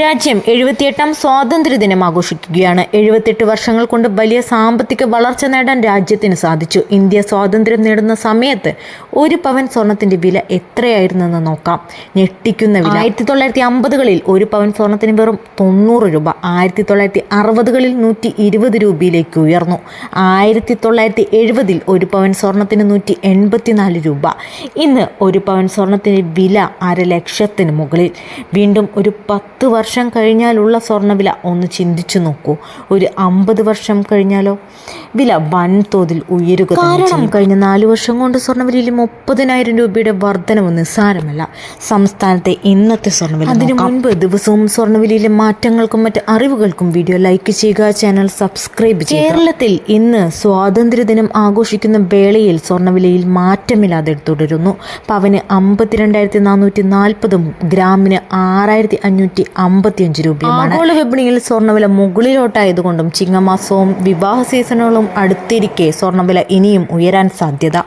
രാജ്യം എഴുപത്തിയെട്ടാം സ്വാതന്ത്ര്യദിനം ആഘോഷിക്കുകയാണ്. എഴുപത്തെട്ട് വർഷങ്ങൾ കൊണ്ട് വലിയ സാമ്പത്തിക വളർച്ച നേടാൻ രാജ്യത്തിന് സാധിച്ചു. ഇന്ത്യ സ്വാതന്ത്ര്യം നേടുന്ന സമയത്ത് ഒരു പവൻ സ്വർണത്തിന്റെ വില എത്രയായിരുന്നെന്ന് നോക്കാം. ഞെട്ടിക്കുന്ന വില. ആയിരത്തി തൊള്ളായിരത്തി അമ്പതുകളിൽ ഒരു പവൻ സ്വർണത്തിന് വെറും തൊണ്ണൂറ് രൂപ. ആയിരത്തി തൊള്ളായിരത്തി അറുപതുകളിൽ നൂറ്റി ഇരുപത് രൂപയിലേക്ക് ഉയർന്നു. ആയിരത്തി തൊള്ളായിരത്തി എഴുപതിൽ ഒരു പവൻ സ്വർണത്തിന് നൂറ്റി എൺപത്തിനാല് രൂപ. ഇന്ന് ഒരു പവൻ സ്വർണത്തിന്റെ വില അര ലക്ഷത്തിന് മുകളിൽ. വീണ്ടും ഒരു പത്ത് വർഷം കഴിഞ്ഞാലുള്ള സ്വർണവില ഒന്ന് ചിന്തിച്ചു നോക്കൂ. ഒരു അമ്പത് വർഷം കഴിഞ്ഞാലോ? വില വൻതോതിൽ ഉയരുക കാരണം കഴിഞ്ഞ നാല് വർഷം കൊണ്ട് സ്വർണവിലയിൽ മുപ്പതിനായിരം രൂപയുടെ വർധനവ് നിസ്സാരമല്ല. സംസ്ഥാനത്തെ ഇന്നത്തെ സ്വർണവില അതിനു മുൻപ് ദിവസവും സ്വർണവിലയിലെ മാറ്റങ്ങൾക്കും മറ്റ് അറിവുകൾക്കും വീഡിയോ ലൈക്ക് ചെയ്യുക ചാനൽ സബ്സ്ക്രൈബ് ചെയ്യുക. കേരളത്തിൽ ഇന്ന് സ്വാതന്ത്ര്യദിനം ആഘോഷിക്കുന്ന വേളയിൽ സ്വർണവിലയിൽ മാറ്റമില്ലാതെ തുടരുന്നു. പവന് അമ്പത്തിരണ്ടായിരത്തി നാനൂറ്റി നാൽപ്പതും ഗ്രാമിന് ആറായിരത്തി അഞ്ഞൂറ്റി അമ്പത്തിയഞ്ച് രൂപയുമാണ്. ആഗോള വിപണിയിൽ സ്വർണവില മുകളിലോട്ടായതുകൊണ്ടും ചിങ്ങമാസവും വിവാഹ സീസണുകളും അടുത്തിരിക്കെ സ്വർണവില ഇനിയും ഉയരാൻ സാധ്യത.